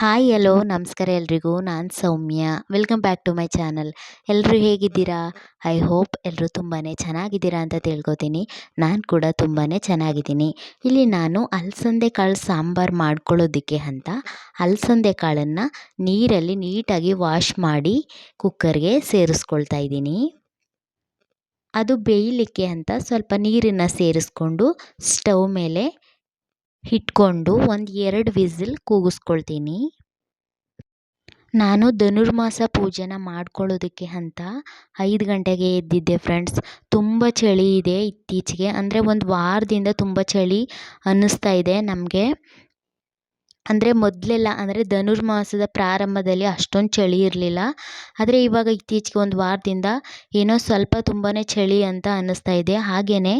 Hi hello ನಮಸ್ಕಾರ ಎಲ್ರಿಗೂ. ನಾನು Soumya. Welcome back to my channel ಎಲ್ಲರೂ ಹೇಗಿದ್ದೀರಾ? ಐ ಹೋಪ್ ಎಲ್ಲರೂ ತುಂಬಾ ಚೆನ್ನಾಗಿದ್ದೀರಾ ಅಂತ ತಿಳ್ಕೊತೀನಿ. ನಾನು ಕೂಡ ತುಂಬಾ ಚೆನ್ನಾಗಿದ್ದೀನಿ. ಇಲ್ಲಿ ನಾನು ಅಲಸಂದೆ ಕಾಳು ಸಾಂಬಾರು ಮಾಡ್ಕೊಳ್ಳೋದಕ್ಕೆ ಅಂತ ಅಲಸಂದೆ ಕಾಳನ್ನು ನೀರಲ್ಲಿ ನೀಟಾಗಿ ವಾಶ್ ಮಾಡಿ ಕುಕ್ಕರ್ಗೆ ಸೇರಿಸ್ಕೊಳ್ತಾ ಇದ್ದೀನಿ. ಅದು ಬೇಯಲಿಕ್ಕೆ ಅಂತ ಸ್ವಲ್ಪ ನೀರನ್ನು ಸೇರಿಸ್ಕೊಂಡು ಸ್ಟವ್ ಮೇಲೆ ಇಟ್ಕೊಂಡು ಒಂದು ಎರಡು ವಿಸಿಲ್ ಕೂಗಿಸ್ಕೊಳ್ತೀನಿ. ನಾನು ಧನುರ್ಮಾಸ ಪೂಜೆನ ಮಾಡ್ಕೊಳ್ಳೋದಕ್ಕೆ ಅಂತ ಐದು ಗಂಟೆಗೆ ಎದ್ದಿದ್ದೆ ಫ್ರೆಂಡ್ಸ್ ತುಂಬ ಚಳಿ ಇದೆ ಇತ್ತೀಚೆಗೆ. ಅಂದರೆ ಒಂದು ವಾರದಿಂದ ತುಂಬ ಚಳಿ ಅನ್ನಿಸ್ತಾ ಇದೆ ನಮಗೆ. ಅಂದರೆ ಮೊದಲೆಲ್ಲ ಅಂದರೆ ಧನುರ್ಮಾಸದ ಪ್ರಾರಂಭದಲ್ಲಿ ಅಷ್ಟೊಂದು ಚಳಿ ಇರಲಿಲ್ಲ. ಆದರೆ ಇವಾಗ ಇತ್ತೀಚೆಗೆ ಒಂದು ವಾರದಿಂದ ಏನೋ ಸ್ವಲ್ಪ ತುಂಬಾ ಚಳಿ ಅಂತ ಅನ್ನಿಸ್ತಾ ಇದೆ. ಹಾಗೆಯೇ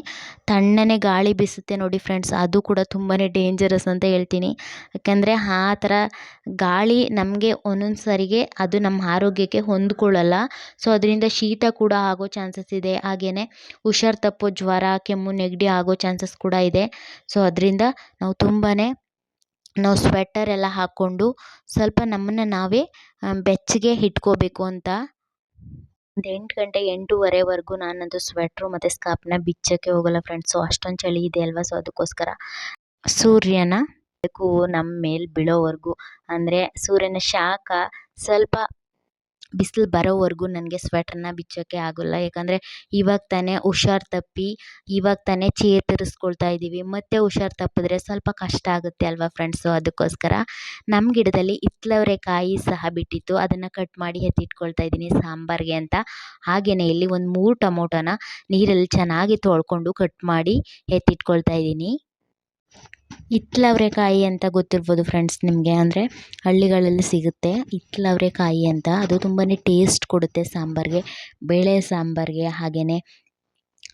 ತಣ್ಣನೆ ಗಾಳಿ ಬೀಸುತ್ತೆ ನೋಡಿ ಫ್ರೆಂಡ್ಸ್ ಅದು ಕೂಡ ತುಂಬಾ ಡೇಂಜರಸ್ ಅಂತ ಹೇಳ್ತೀನಿ. ಯಾಕೆಂದರೆ ಆ ಥರ ಗಾಳಿ ನಮಗೆ ಒಂದೊಂದು ಸರಿಗೆ ಅದು ನಮ್ಮ ಆರೋಗ್ಯಕ್ಕೆ ಹೊಂದ್ಕೊಳ್ಳಲ್ಲ. ಸೊ ಅದರಿಂದ ಶೀತ ಕೂಡ ಆಗೋ ಚಾನ್ಸಸ್ ಇದೆ. ಹಾಗೆಯೇ ಹುಷಾರು ತಪ್ಪೋ ಜ್ವರ, ಕೆಮ್ಮು, ನೆಗಡಿ ಆಗೋ ಚಾನ್ಸಸ್ ಕೂಡ ಇದೆ. ಸೊ ಅದರಿಂದ ನಾವು ತುಂಬಾ ನಾವು ಸ್ವೆಟರ್ ಎಲ್ಲ ಹಾಕ್ಕೊಂಡು ಸ್ವಲ್ಪ ನಮ್ಮನ್ನು ನಾವೇ ಬೆಚ್ಚಗೆ ಇಟ್ಕೋಬೇಕು ಅಂತ. ಒಂದು ಎಂಟು ಗಂಟೆ ಎಂಟೂವರೆವರೆಗೂ ನಾನಂತೂ ಸ್ವೆಟ್ರು ಮತ್ತು ನ ಬಿಚ್ಚಕ್ಕೆ ಹೋಗಲ್ಲ ಫ್ರೆಂಡ್ಸ್ ಅಷ್ಟೊಂದು ಚಳಿ ಇದೆ ಅಲ್ವಾ? ಸೊ ಅದಕ್ಕೋಸ್ಕರ. ಸೂರ್ಯನ ಬೆಳಕು ನಮ್ಮ ಮೇಲೆ ಬೀಳೋವರೆಗೂ. ಅಂದರೆ ಸೂರ್ಯನ ಶಾಖ ಸ್ವಲ್ಪ ಬಿಸಿಲು ಬರೋವರೆಗೂ ನನಗೆ ಸ್ವೆಟ್ರನ್ನ ಬಿಚ್ಚೋಕ್ಕೆ ಆಗೋಲ್ಲ. ಯಾಕಂದರೆ ಇವಾಗ ತಾನೇ ಹುಷಾರು ತಪ್ಪಿ, ಇವಾಗ ತಾನೇ ಚೇತರಿಸ್ಕೊಳ್ತಾ ಇದ್ದೀವಿ ಮತ್ತೆ ಹುಷಾರು ತಪ್ಪಿದ್ರೆ ಸ್ವಲ್ಪ ಕಷ್ಟ ಆಗುತ್ತೆ ಅಲ್ವಾ ಫ್ರೆಂಡ್ಸು ಅದಕ್ಕೋಸ್ಕರ ನಮ್ಮ ಗಿಡದಲ್ಲಿ ಕಾಯಿ ಸಹ ಬಿಟ್ಟಿತ್ತು. ಅದನ್ನು ಕಟ್ ಮಾಡಿ ಎತ್ತಿಟ್ಕೊಳ್ತಾ ಇದ್ದೀನಿ ಸಾಂಬಾರಿಗೆ ಅಂತ. ಹಾಗೆಯೇ ಇಲ್ಲಿ ಒಂದು ಮೂರು ಟೊಮೊಟೊನ ನೀರಲ್ಲಿ ಚೆನ್ನಾಗಿ ತೊಳ್ಕೊಂಡು ಕಟ್ ಮಾಡಿ ಎತ್ತಿಟ್ಕೊಳ್ತಾ ಇದ್ದೀನಿ ಹಿತ್ತಲವ್ರೆಕಾಯಿ ಅಂತ ಗೊತ್ತಿರ್ಬೋದು ಫ್ರೆಂಡ್ಸ್ ನಿಮಗೆ. ಅಂದರೆ ಹಳ್ಳಿಗಳಲ್ಲಿ ಸಿಗುತ್ತೆ ಹಿತ್ತಲವ್ರೆಕಾಯಿ ಅಂತ. ಅದು ತುಂಬಾ ಟೇಸ್ಟ್ ಕೊಡುತ್ತೆ ಸಾಂಬಾರಿಗೆ. ಬೇಳೆ ಸಾಂಬಾರಿಗೆ ಹಾಗೆಯೇ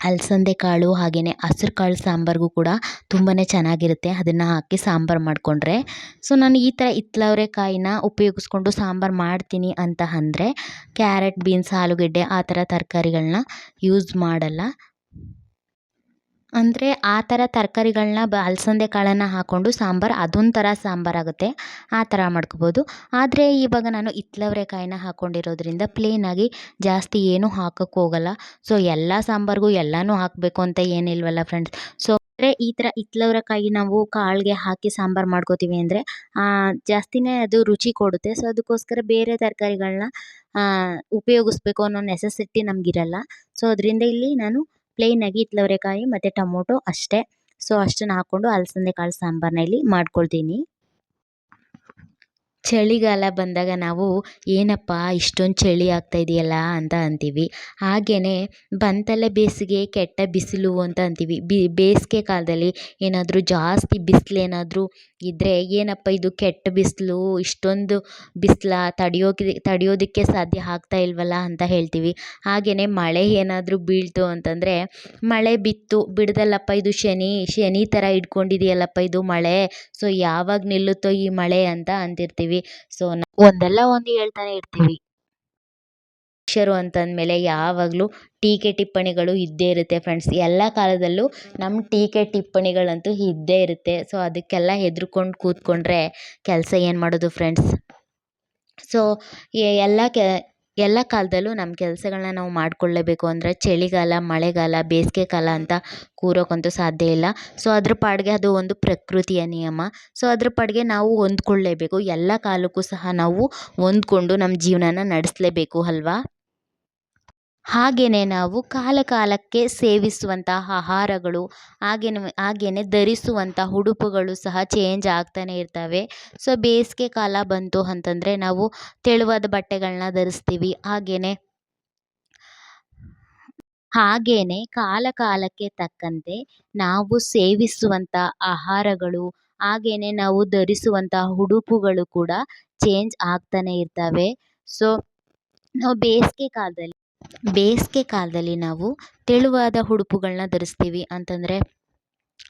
ಅಲಸಂದೆ ಕಾಳು ಹಾಗೆಯೇ ಹಸ್ರು ಕಾಳು ಸಾಂಬಾರಿಗೂ ಕೂಡ ತುಂಬಾ ಚೆನ್ನಾಗಿರುತ್ತೆ. ಅದನ್ನು ಹಾಕಿ ಸಾಂಬಾರು ಮಾಡಿಕೊಂಡ್ರೆ. ಸೊ ನಾನು ಈ ಥರ ಹಿತ್ತಲವ್ರೆಕಾಯಿನ ಉಪಯೋಗಿಸ್ಕೊಂಡು ಸಾಂಬಾರು ಮಾಡ್ತೀನಿ ಅಂತ ಅಂದರೆ, ಕ್ಯಾರೆಟ್, ಬೀನ್ಸ್, ಆಲೂಗೆಡ್ಡೆ ಆ ಥರ ತರಕಾರಿಗಳನ್ನ ಯೂಸ್ ಮಾಡಲ್ಲ. ಅಂದರೆ ಆ ಥರ ತರಕಾರಿಗಳನ್ನ ಬ ಅಲಸಂದೆ ಕಾಳನ್ನು ಹಾಕ್ಕೊಂಡು ಸಾಂಬಾರು ಅದೊಂಥರ ಸಾಂಬಾರಾಗುತ್ತೆ ಆ ಥರ ಮಾಡ್ಕೊಬೋದು. ಆದರೆ ಇವಾಗ ನಾನು ಹಿತ್ಲವ್ರೆಕಾಯಿನ ಹಾಕ್ಕೊಂಡಿರೋದ್ರಿಂದ ಪ್ಲೇನಾಗಿ ಜಾಸ್ತಿ ಏನೂ ಹಾಕೋಕ್ಕೆ ಹೋಗಲ್ಲ. ಸೊ ಎಲ್ಲ ಸಾಂಬಾರಿಗೂ ಎಲ್ಲನೂ ಹಾಕಬೇಕು ಅಂತ ಏನಿಲ್ವಲ್ಲ ಫ್ರೆಂಡ್ಸ್. ಸೊ ಅಂದರೆ ಈ ಥರ ಹಿತ್ತಲವ್ರೆಕಾಯಿ ನಾವು ಕಾಳಿಗೆ ಹಾಕಿ ಸಾಂಬಾರು ಮಾಡ್ಕೋತೀವಿ ಅಂದರೆ ಜಾಸ್ತಿನೇ ಅದು ರುಚಿ ಕೊಡುತ್ತೆ. ಸೊ ಅದಕ್ಕೋಸ್ಕರ ಬೇರೆ ತರಕಾರಿಗಳನ್ನ ಉಪಯೋಗಿಸ್ಬೇಕು ಅನ್ನೋ ನೆಸೆಸಿಟಿ ನಮಗಿರಲ್ಲ. ಸೊ ಅದರಿಂದ ಇಲ್ಲಿ ನಾನು ಪ್ಲೇನಾಗಿ ಹಿತ್ತಲವ್ರೆಕಾಯಿ ಮತ್ತು ಟೊಮೊಟೊ ಅಷ್ಟೇ. ಸೊ ಅಷ್ಟನ್ನು ಹಾಕ್ಕೊಂಡು ಅಲಸಂದೆ ಕಾಳು ಸಾಂಬಾರ್ನಲ್ಲಿ ಮಾಡ್ಕೊಳ್ತೀನಿ. ಚಳಿಗಾಲ ಬಂದಾಗ ನಾವು, ಏನಪ್ಪ, ಇಷ್ಟೊಂದು ಚಳಿ ಆಗ್ತಾ ಇದೆಯಲ್ಲ? ಅಂತ ಅಂತೀವಿ. ಹಾಗೆಯೇ ಬಂತಲ್ಲ ಬೇಸಿಗೆ, ಕೆಟ್ಟ ಬಿಸಿಲು ಅಂತ ಅಂತೀವಿ. ಬೇಸಿಗೆ ಕಾಲದಲ್ಲಿ ಏನಾದರೂ ಜಾಸ್ತಿ ಬಿಸಿಲು ಏನಾದರೂ ಇದ್ದರೆ ಏನಪ್ಪ ಇದು ಕೆಟ್ಟ ಬಿಸಿಲು, ಇಷ್ಟೊಂದು ಬಿಸಿಲ, ತಡೆಯೋಕೆ, ತಡೆಯೋದಕ್ಕೆ ಸಾಧ್ಯ ಆಗ್ತಾ ಇಲ್ವಲ್ಲ ಅಂತ ಹೇಳ್ತೀವಿ. ಹಾಗೆಯೇ ಮಳೆ ಏನಾದರೂ ಬೀಳ್ತು ಅಂತಂದರೆ, ಮಳೆ ಬಿತ್ತು, ಬಿಡ್ದಲ್ಲಪ್ಪ ಇದು ಶನಿ ಶನಿ ಥರ ಹಿಡ್ಕೊಂಡಿದೆಯಲ್ಲಪ್ಪ ಇದು ಮಳೆ, ಸೊ ಯಾವಾಗ ನಿಲ್ಲುತ್ತೋ ಈ ಮಳೆ ಅಂತ ಅಂತಿರ್ತೀವಿ. ಸೊ ಒಂದಲ್ಲ ಒಂದು ಹೇಳ್ತಾನೆ ಇರ್ತೀವಿ. ಶಿಕ್ಷರು ಅಂತಂದಮೇಲೆ ಯಾವಾಗಲೂ ಟೀಕೆ ಟಿಪ್ಪಣಿಗಳು ಇದ್ದೇ ಇರುತ್ತೆ ಫ್ರೆಂಡ್ಸ್ ಎಲ್ಲ ಕಾಲದಲ್ಲೂ ನಮ್ಮ ಟೀಕೆ ಟಿಪ್ಪಣಿಗಳಂತೂ ಇದ್ದೇ ಇರುತ್ತೆ. ಸೊ ಅದಕ್ಕೆಲ್ಲ ಹೆದ್ರುಕೊಂಡು ಕೂತ್ಕೊಂಡ್ರೆ ಕೆಲಸ ಏನು ಮಾಡೋದು ಫ್ರೆಂಡ್ಸ್ ಸೊ ಎಲ್ಲ ಕೆ ಎಲ್ಲ ಕಾಲದಲ್ಲೂ ನಮ್ಮ ಕೆಲಸಗಳನ್ನ ನಾವು ಮಾಡಿಕೊಳ್ಳೇಬೇಕು ಅಂದರೆ ಚಳಿಗಾಲ, ಮಳೆಗಾಲ, ಬೇಸಿಗೆ ಕಾಲ ಅಂತ ಕೂರೋಕ್ಕಂತೂ ಸಾಧ್ಯ ಇಲ್ಲ. ಸೊ ಅದ್ರ ಪಾಡಿಗೆ ಅದು ಒಂದು ಪ್ರಕೃತಿಯ ನಿಯಮ. ಸೊ ಅದ್ರ ಪಾಡಿಗೆ ನಾವು ಹೊಂದ್ಕೊಳ್ಳೇಬೇಕು. ಎಲ್ಲ ಕಾಲಕ್ಕೂ ಸಹ ನಾವು ಹೊಂದ್ಕೊಂಡು ನಮ್ಮ ಜೀವನನ ನಡೆಸಲೇಬೇಕು ಅಲ್ವಾ? ಹಾಗೆಯೇ ನಾವು ಕಾಲ ಕಾಲಕ್ಕೆ ಸೇವಿಸುವಂಥ ಆಹಾರಗಳು ಹಾಗೆಯೇ ಹಾಗೆಯೇ ಧರಿಸುವಂಥ ಉಡುಪುಗಳು ಸಹ ಚೇಂಜ್ ಆಗ್ತಾನೆ ಇರ್ತವೆ. ಸೊ ಬೇಸಿಗೆ ಕಾಲ ಬಂತು ಅಂತಂದರೆ ನಾವು ತೆಳುವಾದ ಬಟ್ಟೆಗಳನ್ನ ಧರಿಸ್ತೀವಿ. ಹಾಗೆಯೇ ಹಾಗೆಯೇ ಕಾಲ ಕಾಲಕ್ಕೆ ತಕ್ಕಂತೆ ನಾವು ಸೇವಿಸುವಂಥ ಆಹಾರಗಳು ಹಾಗೆಯೇ ನಾವು ಧರಿಸುವಂಥ ಉಡುಪುಗಳು ಕೂಡ ಚೇಂಜ್ ಆಗ್ತಾನೆ ಇರ್ತವೆ. ಸೊ ನಾವು ಬೇಸಿಗೆ ಕಾಲದಲ್ಲಿ ಬೇಸಿಗೆ ಕಾಲದಲ್ಲಿ ನಾವು ತೆಳುವಾದ ಉಡುಪುಗಳನ್ನ ಧರಿಸ್ತೀವಿ ಅಂತಂದರೆ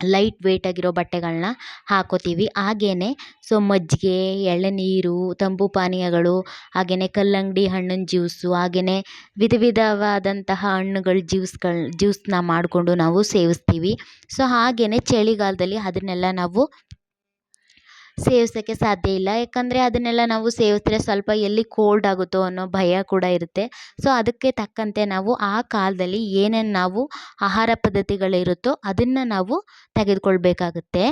ಲೈಟ್ ವೆಯ್ಟ್ ಆಗಿರೋ ಬಟ್ಟೆಗಳನ್ನ ಹಾಕೋತೀವಿ. ಹಾಗೆಯೇ ಸೊ ಮಜ್ಜಿಗೆ ಎಳನೀರು ತಂಬು ಪಾನೀಯಗಳು ಹಾಗೆಯೇ ಕಲ್ಲಂಗಡಿ ಹಣ್ಣಿನ ಜ್ಯೂಸು ಹಾಗೆಯೇ ವಿಧ ವಿಧವಾದಂತಹ ಹಣ್ಣುಗಳ ಜ್ಯೂಸ್ಗಳು ಜ್ಯೂಸನ್ನ ಮಾಡಿಕೊಂಡು ನಾವು ಸೇವಿಸ್ತೀವಿ. ಸೊ ಹಾಗೆಯೇ ಚಳಿಗಾಲದಲ್ಲಿ ಅದನ್ನೆಲ್ಲ ನಾವು ಸೇವಿಸೋಕ್ಕೆ ಸಾಧ್ಯ ಇಲ್ಲ. ಯಾಕಂದರೆ ಅದನ್ನೆಲ್ಲ ನಾವು ಸೇವಿಸಿದ್ರೆ ಸ್ವಲ್ಪ ಎಲ್ಲಿ ಕೋಲ್ಡ್ ಆಗುತ್ತೋ ಅನ್ನೋ ಭಯ ಕೂಡ ಇರುತ್ತೆ. ಸೊ ಅದಕ್ಕೆ ತಕ್ಕಂತೆ ನಾವು ಆ ಕಾಲದಲ್ಲಿ ಏನೇನು ನಾವು ಆಹಾರ ಪದ್ಧತಿಗಳಿರುತ್ತೋ ಅದನ್ನು ನಾವು ತೆಗೆದುಕೊಳ್ಬೇಕಾಗುತ್ತೆ.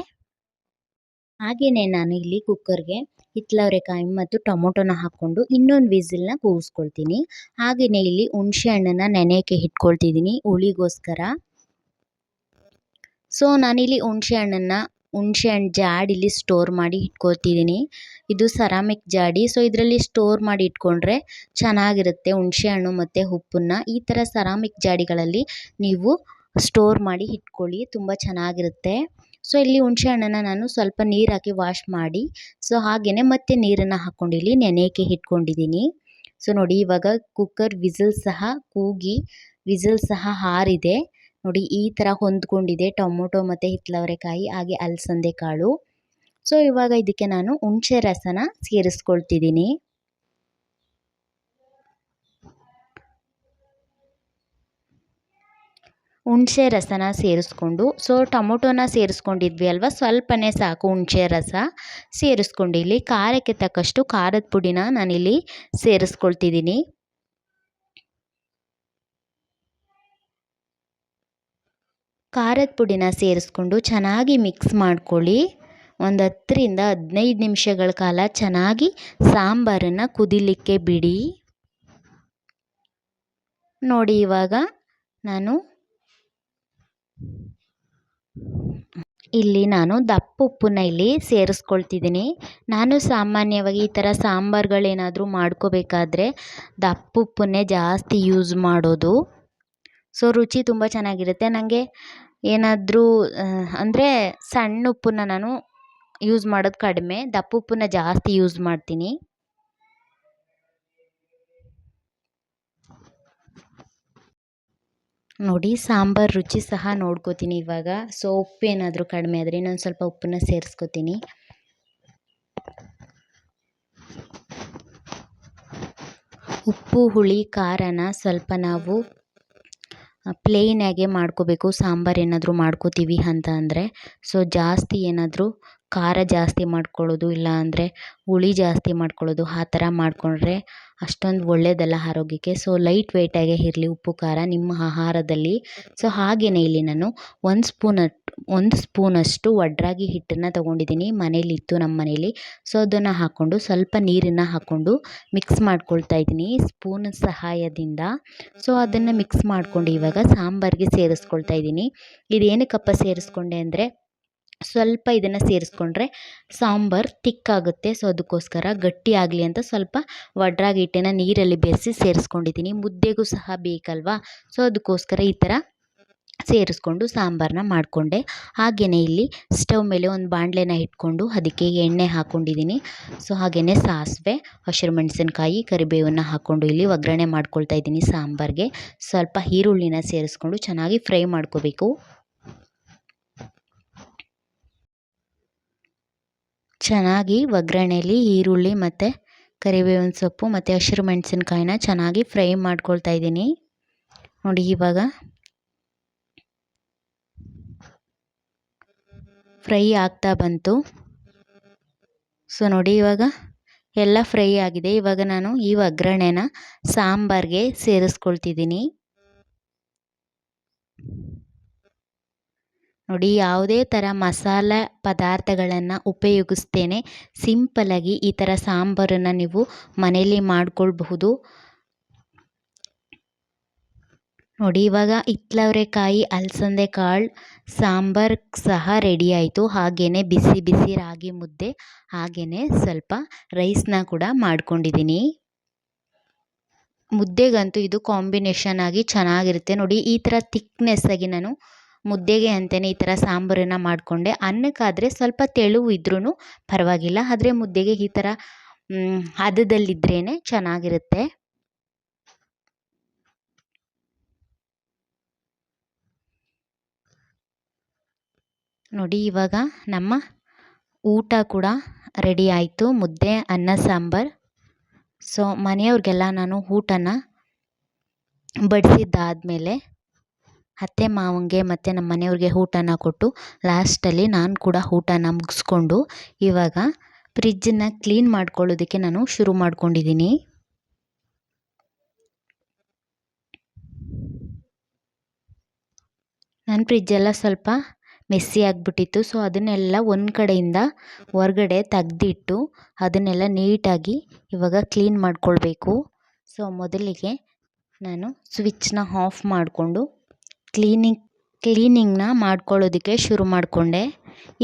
ಹಾಗೆಯೇ ನಾನು ಇಲ್ಲಿ ಕುಕ್ಕರ್ಗೆ ಹಿತ್ತಲವರೆಕಾಯಿ ಮತ್ತು ಟೊಮೊಟೊನ ಹಾಕ್ಕೊಂಡು ಇನ್ನೊಂದು ವಿಸಿಲ್ನ ಕೂಗಿಸ್ಕೊಳ್ತೀನಿ. ಹಾಗೆಯೇ ಇಲ್ಲಿ ಹುಣಸೆ ಹಣ್ಣನ್ನು ನೆನೆಯೋಕ್ಕೆ ಇಟ್ಕೊಳ್ತಿದ್ದೀನಿ ಹುಳಿಗೋಸ್ಕರ. ಸೊ ನಾನಿಲ್ಲಿ ಹುಣಸೆ ಹಣ್ಣನ್ನು ಹುಣಸೆ ಹಣ್ಣು ಜಾಡಿಲಿ ಸ್ಟೋರ್ ಮಾಡಿ ಇಟ್ಕೊಳ್ತಿದ್ದೀನಿ ಇದು ಸರಾಮಿಕ್ ಜಾಡಿ. ಸೊ ಇದರಲ್ಲಿ ಸ್ಟೋರ್ ಮಾಡಿ ಇಟ್ಕೊಂಡ್ರೆ ಚೆನ್ನಾಗಿರುತ್ತೆ ಹುಣಸೆ ಹಣ್ಣು ಮತ್ತು ಉಪ್ಪನ್ನ. ಈ ಥರ ಸರಾಮಿಕ್ ಜಾಡಿಗಳಲ್ಲಿ ನೀವು ಸ್ಟೋರ್ ಮಾಡಿ ಇಟ್ಕೊಳ್ಳಿ. ತುಂಬ ಚೆನ್ನಾಗಿರುತ್ತೆ. ಸೊ ಇಲ್ಲಿ ಹುಣಸೆ ಹಣ್ಣನ್ನು ನಾನು ಸ್ವಲ್ಪ ನೀರು ಹಾಕಿ ವಾಶ್ ಮಾಡಿ. ಸೊ ಹಾಗೆಯೇ ಮತ್ತೆ ನೀರನ್ನು ಹಾಕ್ಕೊಂಡು ಇಲ್ಲಿ ಇಟ್ಕೊಂಡಿದ್ದೀನಿ ಸೊ ನೋಡಿ ಇವಾಗ ಕುಕ್ಕರ್ ವಿಸಿಲ್ ಸಹ ಕೂಗಿ, ವಿಸಿಲ್ ಸಹ ಹಾರಿದೆ. ನೋಡಿ, ಈ ಥರ ಹೊಂದ್ಕೊಂಡಿದೆ ಟೊಮೊಟೊ ಮತ್ತು ಹಿತ್ತಲವರೆಕಾಯಿ ಹಾಗೆ ಅಲಸಂದೆ ಕಾಳು ಸೊ ಇವಾಗ ಇದಕ್ಕೆ ನಾನು ಹುಣಸೆ ರಸನ ಸೇರಿಸ್ಕೊಳ್ತಿದ್ದೀನಿ. ಹುಣಸೆ ರಸನ ಸೇರಿಸ್ಕೊಂಡು ಸೊ ಟೊಮೊಟೊನ ಸೇರಿಸ್ಕೊಂಡಿದ್ವಿ ಅಲ್ವಾ? ಸ್ವಲ್ಪನೇ ಸಾಕು ಹುಣಸೆ ರಸ ಸೇರಿಸ್ಕೊಂಡು ಇಲ್ಲಿ ಖಾರಕ್ಕೆ ತಕ್ಕಷ್ಟು ಖಾರದ ಪುಡಿನ ನಾನಿಲ್ಲಿ ಸೇರಿಸ್ಕೊಳ್ತಿದ್ದೀನಿ. ಖಾರದ ಪುಡಿನ ಸೇರಿಸ್ಕೊಂಡು ಚೆನ್ನಾಗಿ ಮಿಕ್ಸ್ ಮಾಡ್ಕೊಳ್ಳಿ. ಒಂದು ಹತ್ತರಿಂದ ಹದಿನೈದು ನಿಮಿಷಗಳ ಕಾಲ ಚೆನ್ನಾಗಿ ಸಾಂಬಾರನ್ನು ಕುದಿಲಿಕ್ಕೆ ಬಿಡಿ. ನೋಡಿ ಇವಾಗ ನಾನು ಇಲ್ಲಿ ನಾನು ದಪ್ಪ ಉಪ್ಪನ್ನ ಇಲ್ಲಿ ಸೇರಿಸ್ಕೊಳ್ತಿದ್ದೀನಿ. ನಾನು ಸಾಮಾನ್ಯವಾಗಿ ಈ ಥರ ಸಾಂಬಾರುಗಳೇನಾದರೂ ಮಾಡ್ಕೋಬೇಕಾದ್ರೆ ದಪ್ಪ ಉಪ್ಪನ್ನೇ ಜಾಸ್ತಿ ಯೂಸ್ ಮಾಡೋದು. ಸೊ ರುಚಿ ತುಂಬ ಚೆನ್ನಾಗಿರುತ್ತೆ. ನನಗೆ ಏನಾದರೂ ಅಂದರೆ ಸಣ್ಣ ಉಪ್ಪನ್ನ ನಾನು ಯೂಸ್ ಮಾಡೋದು ಕಡಿಮೆ. ದಪ್ಪ ಉಪ್ಪನ್ನ ಜಾಸ್ತಿ ಯೂಸ್ ಮಾಡ್ತೀನಿ. ನೋಡಿ, ಸಾಂಬಾರು ರುಚಿ ಸಹ ನೋಡ್ಕೋತೀನಿ ಇವಾಗ. ಸೊ, ಉಪ್ಪು ಏನಾದರೂ ಕಡಿಮೆ ಆದರೆ ಇನ್ನೊಂದು ಸ್ವಲ್ಪ ಉಪ್ಪನ್ನ ಸೇರಿಸ್ಕೋತೀನಿ. ಉಪ್ಪು, ಹುಳಿ, ಖಾರನ ಸ್ವಲ್ಪ ನಾವು ಪ್ಲೇನಾಗೆ ಮಾಡ್ಕೋಬೇಕು. ಸಾಂಬಾರು ಏನಾದರೂ ಮಾಡ್ಕೋತೀವಿ ಅಂತ ಅಂದರೆ. ಸೊ ಜಾಸ್ತಿ ಏನಾದರೂ ಖಾರ ಜಾಸ್ತಿ ಮಾಡ್ಕೊಳ್ಳೋದು ಇಲ್ಲ ಅಂದರೆ ಹುಳಿ ಜಾಸ್ತಿ ಮಾಡ್ಕೊಳ್ಳೋದು ಆ ಥರ ಮಾಡಿಕೊಂಡ್ರೆ ಅಷ್ಟೊಂದು ಒಳ್ಳೆಯದಲ್ಲ ಆರೋಗ್ಯಕ್ಕೆ. ಸೊ ಲೈಟ್ ವೆಯ್ಟಾಗೇ ಇರಲಿ ಉಪ್ಪು, ಖಾರ ನಿಮ್ಮ ಆಹಾರದಲ್ಲಿ. ಸೊ ಹಾಗೆಯೇ ಇಲ್ಲಿ ನಾನು ಒಂದು ಸ್ಪೂನ್ ಒಂದು ಸ್ಪೂನಷ್ಟು ಒಡ್ರಾಗಿ ಹಿಟ್ಟನ್ನು ತೊಗೊಂಡಿದ್ದೀನಿ ಮನೇಲಿತ್ತು ನಮ್ಮ ಮನೇಲಿ. ಸೊ ಅದನ್ನು ಹಾಕ್ಕೊಂಡು ಸ್ವಲ್ಪ ನೀರನ್ನು ಹಾಕ್ಕೊಂಡು ಮಿಕ್ಸ್ ಮಾಡ್ಕೊಳ್ತಾ ಇದ್ದೀನಿ ಸ್ಪೂನ್ ಸಹಾಯದಿಂದ. ಸೊ ಅದನ್ನು ಮಿಕ್ಸ್ ಮಾಡಿಕೊಂಡು ಇವಾಗ ಸಾಂಬಾರಿಗೆ ಸೇರಿಸ್ಕೊಳ್ತಾ ಇದ್ದೀನಿ. ಇದೇನಕ್ಕಪ್ಪ ಸೇರಿಸ್ಕೊಂಡೆ ಅಂದರೆ ಸ್ವಲ್ಪ ಇದನ್ನು ಸೇರಿಸ್ಕೊಂಡ್ರೆ ಸಾಂಬಾರು ತಿಕ್ಕಾಗುತ್ತೆ. ಸೊ ಅದಕ್ಕೋಸ್ಕರ ಗಟ್ಟಿ ಆಗಲಿ ಅಂತ ಸ್ವಲ್ಪ ವಡ್ರಾಗಿ ಹಿಟ್ಟನ್ನು ನೀರಲ್ಲಿ ಬೆರೆಸಿ ಸೇರಿಸ್ಕೊಂಡಿದ್ದೀನಿ. ಮುದ್ದೆಗೂ ಸಹ ಬೇಕಲ್ವಾ? ಸೊ ಅದಕ್ಕೋಸ್ಕರ ಈ ಥರ ಸೇರಿಸ್ಕೊಂಡು ಸಾಂಬಾರನ್ನ ಮಾಡಿಕೊಂಡೆ. ಹಾಗೆಯೇ ಇಲ್ಲಿ ಸ್ಟವ್ ಮೇಲೆ ಒಂದು ಬಾಣಲೆನ ಇಟ್ಕೊಂಡು ಅದಕ್ಕೆ ಎಣ್ಣೆ ಹಾಕ್ಕೊಂಡಿದ್ದೀನಿ ಸೊ ಹಾಗೆಯೇ ಸಾಸಿವೆ, ಹಸಿರು ಮೆಣಸಿನ್ಕಾಯಿ, ಕರಿಬೇವನ್ನು ಹಾಕ್ಕೊಂಡು ಇಲ್ಲಿ ಒಗ್ಗರಣೆ ಮಾಡ್ಕೊಳ್ತಾ ಇದ್ದೀನಿ ಸಾಂಬಾರಿಗೆ. ಸ್ವಲ್ಪ ಈರುಳ್ಳಿನ ಸೇರಿಸ್ಕೊಂಡು ಚೆನ್ನಾಗಿ ಫ್ರೈ ಮಾಡ್ಕೋಬೇಕು. ಚೆನ್ನಾಗಿ ಒಗ್ಗರಣೆಲಿ, ಈರುಳ್ಳಿ ಮತ್ತು ಕರಿಬೇವಿನ ಸೊಪ್ಪು ಮತ್ತು ಹಸಿರು ಮೆಣಸಿನ್ಕಾಯಿನ ಚೆನ್ನಾಗಿ ಫ್ರೈ ಮಾಡ್ಕೊಳ್ತಾ ಇದ್ದೀನಿ. ನೋಡಿ ಇವಾಗ ಫ್ರೈ ಆಗ್ತಾ ಬಂತು. ಸೊ ನೋಡಿ ಇವಾಗ ಎಲ್ಲ ಫ್ರೈ ಆಗಿದೆ. ಇವಾಗ ನಾನು ಈ ಒಗ್ಗರಣೆನ ಸಾಂಬಾರ್ಗೆ ಸೇರಿಸ್ಕೊಳ್ತಿದ್ದೀನಿ. ನೋಡಿ, ಯಾವುದೇ ಥರ ಮಸಾಲ ಪದಾರ್ಥಗಳನ್ನು ಉಪಯೋಗಿಸ್ತೇನೆ. ಸಿಂಪಲಾಗಿ ಈ ಥರ ಸಾಂಬಾರನ್ನು ನೀವು ಮನೆಯಲ್ಲಿ ಮಾಡಿಕೊಳ್ಬಹುದು. ನೋಡಿ, ಇವಾಗ ಹಿತ್ತಲವರೆಕಾಯಿ ಅಲಸಂದೆ ಕಾಳು ಸಾಂಬಾರು ಸಹ ರೆಡಿ ಆಯಿತು. ಹಾಗೆಯೇ ಬಿಸಿ ಬಿಸಿ ರಾಗಿ ಮುದ್ದೆ ಹಾಗೆಯೇ ಸ್ವಲ್ಪ ರೈಸ್ನ ಕೂಡ ಮಾಡ್ಕೊಂಡಿದ್ದೀನಿ. ಮುದ್ದೆಗಂತೂ ಇದು ಕಾಂಬಿನೇಷನ್ ಆಗಿ ಚೆನ್ನಾಗಿರುತ್ತೆ. ನೋಡಿ, ಈ ಥರ ಥಿಕ್ನೆಸ್ಸಾಗಿ ನಾನು ಮುದ್ದೆಗೆ ಅಂತಲೇ ಈ ಥರ ಸಾಂಬಾರನ್ನು ಮಾಡಿಕೊಂಡೆ. ಅನ್ನಕ್ಕಾದರೆ ಸ್ವಲ್ಪ ತೆಳು ಇದ್ರೂ ಪರವಾಗಿಲ್ಲ. ಆದರೆ ಮುದ್ದೆಗೆ ಈ ಥರ ಹದದಲ್ಲಿದ್ರೇ ಚೆನ್ನಾಗಿರುತ್ತೆ. ನೋಡಿ ಇವಾಗ ನಮ್ಮ ಊಟ ಕೂಡ ರೆಡಿ ಆಯಿತು. ಮುದ್ದೆ, ಅನ್ನ, ಸಾಂಬಾರು. ಸೊ ಮನೆಯವ್ರಿಗೆಲ್ಲ ನಾನು ಊಟನ ಬಡಿಸಿದ್ದಾದಮೇಲೆ ಅತ್ತೆ ಮಾವನಿಗೆ ಮತ್ತು ನಮ್ಮ ಮನೆಯವ್ರಿಗೆ ಊಟನ ಕೊಟ್ಟು ಲಾಸ್ಟಲ್ಲಿ ನಾನು ಕೂಡ ಊಟನ ಮುಗಿಸ್ಕೊಂಡು ಇವಾಗ ಫ್ರಿಜ್ಜನ್ನು ಕ್ಲೀನ್ ಮಾಡ್ಕೊಳ್ಳೋದಕ್ಕೆ ನಾನು ಶುರು ಮಾಡ್ಕೊಂಡಿದ್ದೀನಿ. ನನ್ನ ಫ್ರಿಜ್ಜೆಲ್ಲ ಸ್ವಲ್ಪ ಮೆಸ್ಸಿ ಆಗಿಬಿಟ್ಟಿತ್ತು ಸೊ ಅದನ್ನೆಲ್ಲ ಒಂದು ಕಡೆಯಿಂದ ಹೊರಗಡೆ ತೆಗ್ದಿಟ್ಟು ಅದನ್ನೆಲ್ಲ ನೀಟಾಗಿ ಇವಾಗ ಕ್ಲೀನ್ ಮಾಡ್ಕೊಳ್ಬೇಕು. ಸೊ ಮೊದಲಿಗೆ ನಾನು ಸ್ವಿಚ್ನ ಆಫ್ ಮಾಡಿಕೊಂಡು ಕ್ಲೀನಿಂಗ್ ಕ್ಲೀನಿಂಗ್ನ ಮಾಡ್ಕೊಳ್ಳೋದಕ್ಕೆ ಶುರು ಮಾಡಿಕೊಂಡೆ.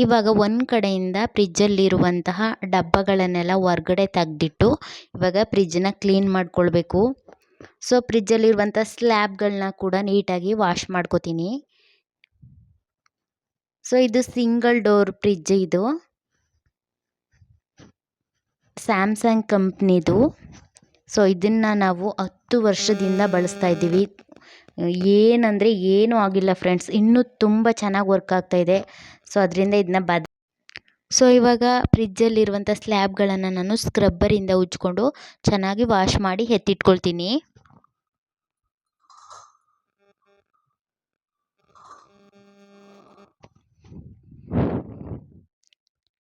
ಇವಾಗ ಒಂದು ಕಡೆಯಿಂದ ಫ್ರಿಜ್ಜಲ್ಲಿರುವಂತಹ ಡಬ್ಬಗಳನ್ನೆಲ್ಲ ಹೊರ್ಗಡೆ ತೆಗ್ದಿಟ್ಟು ಇವಾಗ ಫ್ರಿಜ್ಜನ್ನ ಕ್ಲೀನ್ ಮಾಡಿಕೊಳ್ಬೇಕು. ಸೊ ಫ್ರಿಜ್ಜಲ್ಲಿರುವಂಥ ಸ್ಲ್ಯಾಬ್ಗಳನ್ನ ಕೂಡ ನೀಟಾಗಿ ವಾಶ್ ಮಾಡ್ಕೋತೀನಿ. ಸೊ ಇದು ಸಿಂಗಲ್ ಡೋರ್ ಫ್ರಿಜ್ ಇದು. ಸ್ಯಾಮ್ಸಂಗ್ ಕಂಪ್ನಿದು ಸೊ ಇದನ್ನು ನಾವು ಹತ್ತು ವರ್ಷದಿಂದ ಬಳಸ್ತಾ ಇದ್ದೀವಿ. ಏನಂದರೆ ಏನೂ ಆಗಿಲ್ಲ ಫ್ರೆಂಡ್ಸ್ ಇನ್ನೂ ತುಂಬ ಚೆನ್ನಾಗಿ ವರ್ಕ್ ಆಗ್ತಾಯಿದೆ ಸೊ ಅದರಿಂದ ಇದನ್ನ ಬದ್ ಸೊ ಇವಾಗ ಫ್ರಿಜ್ಜಲ್ಲಿರುವಂಥ ಸ್ಲ್ಯಾಬ್ಗಳನ್ನು ನಾನು ಸ್ಕ್ರಬ್ಬರಿಂದ ಉಜ್ಕೊಂಡು ಚೆನ್ನಾಗಿ ವಾಶ್ ಮಾಡಿ ಎತ್ತಿಟ್ಕೊಳ್ತೀನಿ.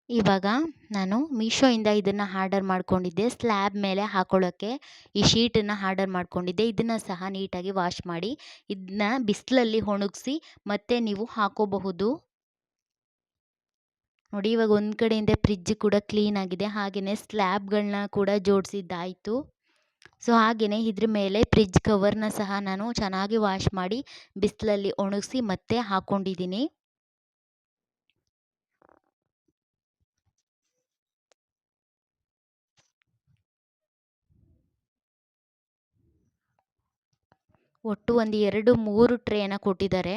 ಇವಾಗ ನಾನು ಮೀಶೋಯಿಂದ ಇದನ್ನು ಆರ್ಡರ್ ಮಾಡಿಕೊಂಡಿದ್ದೆ. ಸ್ಲ್ಯಾಬ್ ಮೇಲೆ ಹಾಕೊಳ್ಳೋಕ್ಕೆ ಈ ಶೀಟನ್ನು ಆರ್ಡರ್ ಮಾಡಿಕೊಂಡಿದ್ದೆ. ಇದನ್ನು ಸಹ ನೀಟಾಗಿ ವಾಶ್ ಮಾಡಿ, ಇದನ್ನ ಬಿಸಿಲಲ್ಲಿ ಒಣಗಿಸಿ ಮತ್ತೆ ನೀವು ಹಾಕೋಬಹುದು. ನೋಡಿ, ಇವಾಗ ಒಂದು ಕಡೆಯಿಂದ ಫ್ರಿಜ್ ಕೂಡ ಕ್ಲೀನ್ ಆಗಿದೆ. ಹಾಗೆಯೇ ಸ್ಲ್ಯಾಬ್ಗಳನ್ನ ಕೂಡ ಜೋಡಿಸಿದ್ದಾಯಿತು. ಸೊ ಹಾಗೆಯೇ ಇದ್ರ ಮೇಲೆ ಫ್ರಿಜ್ ಕವರ್ನ ಸಹ ನಾನು ಚೆನ್ನಾಗಿ ವಾಶ್ ಮಾಡಿ ಬಿಸಿಲಲ್ಲಿ ಒಣಗಿಸಿ ಮತ್ತೆ ಹಾಕ್ಕೊಂಡಿದ್ದೀನಿ ಒಟ್ಟು ಒಂದು ಎರಡು ಮೂರು ಟ್ರೇನ ಕೊಟ್ಟಿದ್ದಾರೆ.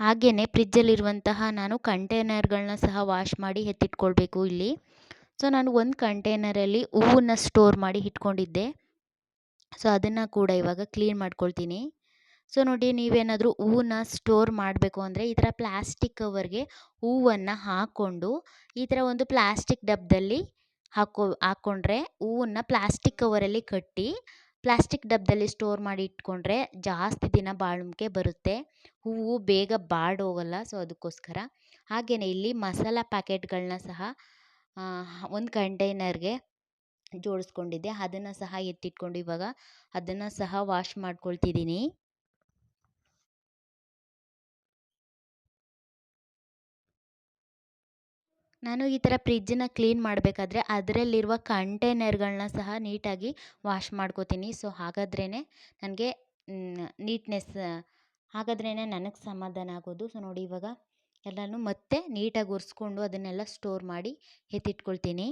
ಹಾಗೆಯೇ ಫ್ರಿಜ್ಜಲ್ಲಿರುವಂತಹ ನಾನು ಕಂಟೈನರ್ಗಳನ್ನ ಸಹ ವಾಶ್ ಮಾಡಿ ಎತ್ತಿಟ್ಕೊಳ್ಬೇಕು ಇಲ್ಲಿ. ಸೊ ನಾನು ಒಂದು ಕಂಟೈನರಲ್ಲಿ ಹೂವನ್ನ ಸ್ಟೋರ್ ಮಾಡಿ ಇಟ್ಕೊಂಡಿದ್ದೆ. ಸೊ ಅದನ್ನು ಕೂಡ ಇವಾಗ ಕ್ಲೀನ್ ಮಾಡ್ಕೊಳ್ತೀನಿ. ಸೊ ನೋಡಿ ನೀವೇನಾದರೂ ಹೂವನ್ನ ಸ್ಟೋರ್ ಮಾಡಬೇಕು ಅಂದರೆ ಈ ಥರ ಪ್ಲಾಸ್ಟಿಕ್ ಕವರ್ಗೆ ಹೂವನ್ನು ಹಾಕ್ಕೊಂಡು ಈ ಥರ ಒಂದು ಪ್ಲಾಸ್ಟಿಕ್ ಡಬ್ಬದಲ್ಲಿ ಹಾಕೋ ಹಾಕ್ಕೊಂಡ್ರೆ ಹೂವನ್ನು ಪ್ಲಾಸ್ಟಿಕ್ ಕವರಲ್ಲಿ ಕಟ್ಟಿ ಪ್ಲಾಸ್ಟಿಕ್ ಡಬ್ಬದಲ್ಲಿ ಸ್ಟೋರ್ ಮಾಡಿ ಇಟ್ಕೊಂಡ್ರೆ ಜಾಸ್ತಿ ದಿನ ಬಾಳುವಿಕೆ ಬರುತ್ತೆ. ಹೂವು ಬೇಗ ಬಾಡೋಗಲ್ಲ, ಸೊ ಅದಕ್ಕೋಸ್ಕರ ಹಾಗೆಯೇ ಇಲ್ಲಿ ಮಸಾಲ ಪ್ಯಾಕೆಟ್ಗಳನ್ನ ಸಹ ಒಂದು ಕಂಟೈನರ್ಗೆ ಜೋಡಿಸ್ಕೊಂಡಿದ್ದೆ. ಅದನ್ನು ಸಹ ಎತ್ತಿಟ್ಕೊಂಡು ಇವಾಗ ಅದನ್ನು ಸಹ ವಾಶ್ ಮಾಡ್ಕೊಳ್ತಿದ್ದೀನಿ. ನಾನು ಈ ಥರ ಫ್ರಿಜ್ಜನ್ನ ಕ್ಲೀನ್ ಮಾಡಬೇಕಾದ್ರೆ ಅದರಲ್ಲಿರುವ ಕಂಟೈನರ್ಗಳನ್ನ ಸಹ ನೀಟಾಗಿ ವಾಶ್ ಮಾಡ್ಕೋತೀನಿ. ಸೊ ಹಾಗಾದ್ರೇ ನನಗೆ ನೀಟ್ನೆಸ್ ಹಾಗಾದ್ರೇ ನನಗೆ ಸಮಾಧಾನ ಆಗೋದು. ಸೊ, ನೋಡಿ ಇವಾಗ ಎಲ್ಲನೂ ಮತ್ತೆ ನೀಟಾಗಿ ಒರೆಸ್ಕೊಂಡು ಅದನ್ನೆಲ್ಲ ಸ್ಟೋರ್ ಮಾಡಿ ಎತ್ತಿಟ್ಕೊಳ್ತೀನಿ.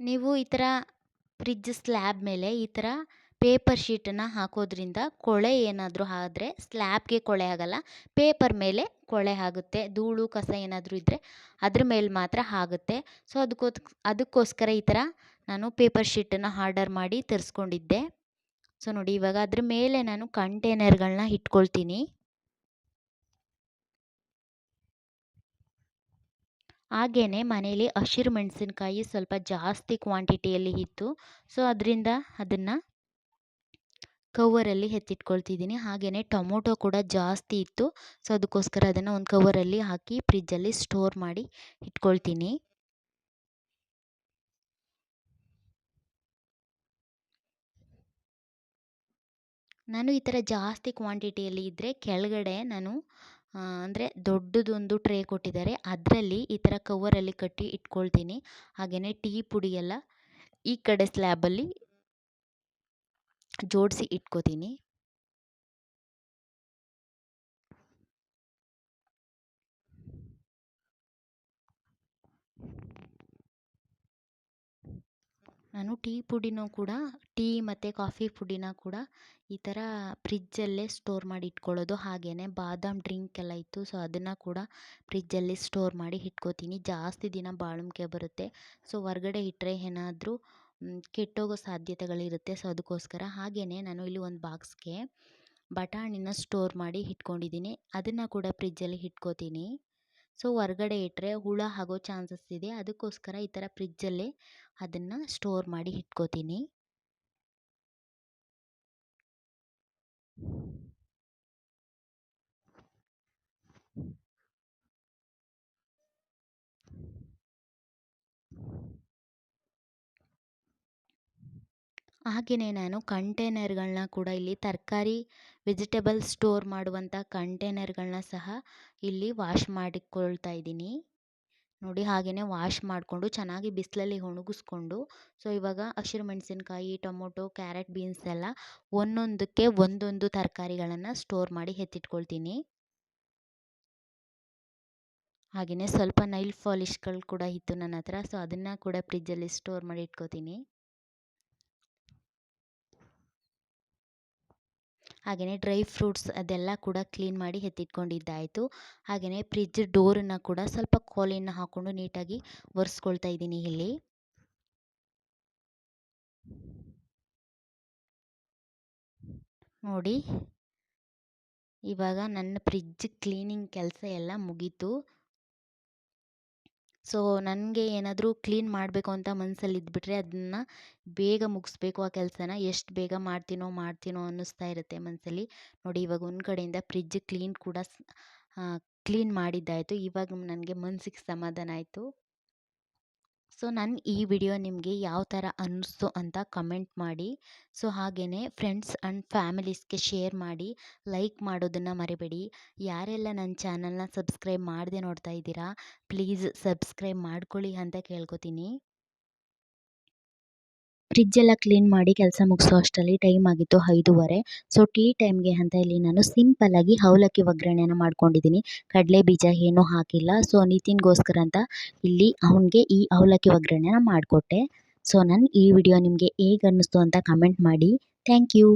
ನೀವು ಈ ಥರ ಫ್ರಿಜ್ ಸ್ಲ್ಯಾಬ್ ಮೇಲೆ ಈ ಥರ ಪೇಪರ್ ಶೀಟನ್ನು ಹಾಕೋದ್ರಿಂದ ಕೊಳೆ ಏನಾದರೂ ಆದರೆ ಸ್ಲ್ಯಾಬ್ಗೆ ಕೊಳೆ ಆಗಲ್ಲ, ಪೇಪರ್ ಮೇಲೆ ಕೊಳೆ ಆಗುತ್ತೆ, ಧೂಳು, ಕಸ ಏನಾದರೂ ಇದ್ದರೆ ಅದ್ರ ಮೇಲೆ ಮಾತ್ರ ಆಗುತ್ತೆ. ಸೊ ಅದಕ್ಕೋ ಅದಕ್ಕೋಸ್ಕರ ಈ ಥರ ನಾನು ಪೇಪರ್ ಶೀಟನ್ನು ಆರ್ಡರ್ ಮಾಡಿ ತರಿಸ್ಕೊಂಡಿದ್ದೆ. ಸೊ, ನೋಡಿ ಇವಾಗ ಅದ್ರ ಮೇಲೆ ನಾನು ಕಂಟೈನರ್ಗಳನ್ನ ಇಟ್ಕೊಳ್ತೀನಿ. ಹಾಗೆಯೇ ಮನೇಲಿ ಹಸಿರು ಮೆಣಸಿನ್ಕಾಯಿ ಸ್ವಲ್ಪ ಜಾಸ್ತಿ ಕ್ವಾಂಟಿಟಿಯಲ್ಲಿ ಇತ್ತು. ಸೊ, ಅದರಿಂದ ಅದನ್ನು ಕವರಲ್ಲಿ ಎತ್ತಿಟ್ಕೊಳ್ತಿದ್ದೀನಿ. ಹಾಗೆಯೇ ಟೊಮೊಟೊ ಕೂಡ ಜಾಸ್ತಿ ಇತ್ತು. ಸೊ, ಅದಕ್ಕೋಸ್ಕರ ಅದನ್ನು ಒಂದು ಕವರಲ್ಲಿ ಹಾಕಿ ಫ್ರಿಜ್ಜಲ್ಲಿ ಸ್ಟೋರ್ ಮಾಡಿ ಇಟ್ಕೊಳ್ತೀನಿ. ನಾನು ಈ ಥರ ಜಾಸ್ತಿ ಕ್ವಾಂಟಿಟಿಯಲ್ಲಿ ಇದ್ದರೆ ಕೆಳಗಡೆ ನಾನು ಅಂದರೆ ದೊಡ್ಡದೊಂದು ಟ್ರೇ ಕೊಟ್ಟಿದ್ದಾರೆ. ಅದರಲ್ಲಿ ಈ ಥರ ಕವರಲ್ಲಿ ಕಟ್ಟಿ ಇಟ್ಕೊಳ್ತೀನಿ. ಹಾಗೆಯೇ ಟೀ ಪುಡಿ ಎಲ್ಲ ಈ ಕಡೆ ಸ್ಲ್ಯಾಬಲ್ಲಿ ಜೋಡಿಸಿ ಇಟ್ಕೋತೀನಿ. ನಾನು ಟೀ ಪುಡಿನೂ ಕೂಡ, ಟೀ ಮತ್ತು ಕಾಫಿ ಪುಡಿನ ಕೂಡ ಈ ಥರ ಫ್ರಿಜ್ಜಲ್ಲೇ ಸ್ಟೋರ್ ಮಾಡಿ ಇಟ್ಕೊಳ್ಳೋದು. ಹಾಗೆಯೇ ಬಾದಾಮ್ ಡ್ರಿಂಕ್ ಎಲ್ಲ ಇತ್ತು, ಸೊ ಅದನ್ನು ಕೂಡ ಫ್ರಿಜ್ಜಲ್ಲಿ ಸ್ಟೋರ್ ಮಾಡಿ ಇಟ್ಕೋತೀನಿ. ಜಾಸ್ತಿ ದಿನ ಬಾಳಿಕೆ ಬರುತ್ತೆ. ಸೊ ಹೊರ್ಗಡೆ ಇಟ್ಟರೆ ಏನಾದರೂ ಕೆಟ್ಟೋಗೋ ಸಾಧ್ಯತೆಗಳಿರುತ್ತೆ. ಸೊ ಅದಕ್ಕೋಸ್ಕರ ಹಾಗೆಯೇ ನಾನು ಇಲ್ಲಿ ಒಂದು ಬಾಕ್ಸ್ಗೆ ಬಟಾಣಿನ ಸ್ಟೋರ್ ಮಾಡಿ ಇಟ್ಕೊಂಡಿದ್ದೀನಿ. ಅದನ್ನು ಕೂಡ ಫ್ರಿಜ್ಜಲ್ಲಿ ಇಟ್ಕೋತೀನಿ. ಸೊ, ಹೊರಗಡೆ ಇಟ್ಟರೆ ಹುಳ ಆಗೋ ಚಾನ್ಸಸ್ ಇದೆ. ಅದಕ್ಕೋಸ್ಕರ ಈ ಥರ ಫ್ರಿಜ್ಜಲ್ಲೇ ಅದನ್ನು ಸ್ಟೋರ್ ಮಾಡಿ ಇಟ್ಕೋತೀನಿ. ಹಾಗೆಯೇ ನಾನು ಕಂಟೈನರ್ಗಳನ್ನ ಕೂಡ ಇಲ್ಲಿ ತರಕಾರಿ, ವೆಜಿಟೇಬಲ್ ಸ್ಟೋರ್ ಮಾಡುವಂಥ ಕಂಟೈನರ್ಗಳನ್ನ ಸಹ ಇಲ್ಲಿ ವಾಶ್ ಮಾಡಿಕೊಳ್ತಾ ಇದ್ದೀನಿ. ನೋಡಿ ಹಾಗೆಯೇ ವಾಶ್ ಮಾಡಿಕೊಂಡು ಚೆನ್ನಾಗಿ ಬಿಸಿಲಲ್ಲಿ ಒಣಗಿಸ್ಕೊಂಡು, ಸೊ ಇವಾಗ ಹಸಿರು ಮೆಣಸಿನ್ಕಾಯಿ, ಟೊಮೊಟೊ, ಕ್ಯಾರೆಟ್ ಬೀನ್ಸ್ ಎಲ್ಲ ಒಂದೊಂದಕ್ಕೆ ಒಂದೊಂದು ತರಕಾರಿಗಳನ್ನು ಸ್ಟೋರ್ ಮಾಡಿ ಎತ್ತಿಟ್ಕೊಳ್ತೀನಿ. ಹಾಗೆಯೇ ಸ್ವಲ್ಪ ನೈಲ್ ಪಾಲಿಶ್ಗಳು ಕೂಡ ಇತ್ತು ನನ್ನ ಹತ್ರ, ಸೊ ಅದನ್ನು ಕೂಡ ಫ್ರಿಜ್ಜಲ್ಲಿ ಸ್ಟೋರ್ ಮಾಡಿ ಇಟ್ಕೋತೀನಿ. ಹಾಗೆಯೇ ಡ್ರೈ ಫ್ರೂಟ್ಸ್ ಅದೆಲ್ಲ ಕೂಡ ಕ್ಲೀನ್ ಮಾಡಿ ಎತ್ತಿಟ್ಕೊಂಡಿದ್ದಾಯಿತು. ಹಾಗೆಯೇ ಫ್ರಿಜ್ ಡೋರನ್ನು ಕೂಡ ಸ್ವಲ್ಪ ಕೋಲಿನ ಹಾಕ್ಕೊಂಡು ನೀಟಾಗಿ ಒರೆಸ್ಕೊಳ್ತಾ ಇದ್ದೀನಿ ಇಲ್ಲಿ. ನೋಡಿ. ಇವಾಗ ನನ್ನ ಫ್ರಿಜ್ ಕ್ಲೀನಿಂಗ್ ಕೆಲಸ ಎಲ್ಲ ಮುಗೀತು. ಸೊ, ನನಗೆ ಏನಾದರೂ ಕ್ಲೀನ್ ಮಾಡಬೇಕು ಅಂತ ಮನಸ್ಸಲ್ಲಿ ಇದ್ಬಿಟ್ರೆ ಅದನ್ನು ಬೇಗ ಮುಗಿಸ್ಬೇಕು ಆ ಕೆಲಸನ. ಎಷ್ಟು ಬೇಗ ಮಾಡ್ತೀನೋ ಮಾಡ್ತೀನೋ ಅನ್ನಿಸ್ತಾ ಇರುತ್ತೆ ಮನಸ್ಸಲ್ಲಿ ನೋಡಿ, ಇವಾಗ ಒಂದು ಕಡೆಯಿಂದ ಫ್ರಿಜ್ ಕ್ಲೀನ್ ಕೂಡ ಕ್ಲೀನ್ ಮಾಡಿದ್ದಾಯಿತು. ಇವಾಗ ನನಗೆ ಮನ್ಸಿಗೆ ಸಮಾಧಾನ ಆಯಿತು. ಸೊ ನನ್ನ ಈ ವಿಡಿಯೋ ನಿಮಗೆ ಯಾವ ಥರ ಅನ್ನಿಸ್ತು ಅಂತ ಕಮೆಂಟ್ ಮಾಡಿ. ಸೊ ಹಾಗೆಯೇ ಫ್ರೆಂಡ್ಸ್ ಆ್ಯಂಡ್ ಫ್ಯಾಮಿಲೀಸ್ಗೆ ಶೇರ್ ಮಾಡಿ, ಲೈಕ್ ಮಾಡೋದನ್ನು ಮರಿಬೇಡಿ. ಯಾರೆಲ್ಲ ನನ್ನ ಚಾನಲ್ನ ಸಬ್ಸ್ಕ್ರೈಬ್ ಮಾಡದೆ ನೋಡ್ತಾ ಇದ್ದೀರಾ, ಪ್ಲೀಸ್ ಸಬ್ಸ್ಕ್ರೈಬ್ ಮಾಡ್ಕೊಳ್ಳಿ ಅಂತ ಕೇಳ್ಕೊತೀನಿ. ಫ್ರಿಜ್ಜೆಲ್ಲ ಕ್ಲೀನ್ ಮಾಡಿ ಕೆಲಸ ಮುಗಿಸೋ ಅಷ್ಟರಲ್ಲಿ ಟೈಮ್ ಆಗಿತ್ತು ಐದೂವರೆ. ಸೊ ಟೀ ಟೈಮ್ಗೆ ಅಂತ ಇಲ್ಲಿ ನಾನು ಸಿಂಪಲ್ಲಾಗಿ ಅವಲಕ್ಕಿ ಒಗ್ಗರಣೆಯನ್ನು ಮಾಡ್ಕೊಂಡಿದ್ದೀನಿ. ಕಡಲೆ ಬೀಜ ಏನೂ ಹಾಕಿಲ್ಲ. ಸೊ ನಿತಿನ್ಗೋಸ್ಕರ ಅಂತ ಇಲ್ಲಿ ಅವನಿಗೆ ಈ ಅವಲಕ್ಕಿ ಒಗ್ಗರಣೆನ ಮಾಡಿಕೊಟ್ಟೆ. ಸೊ ನಾನು ಈ ವಿಡಿಯೋ ನಿಮಗೆ ಹೇಗೆ ಅನ್ನಿಸ್ತು ಅಂತ ಕಮೆಂಟ್ ಮಾಡಿ. Thank you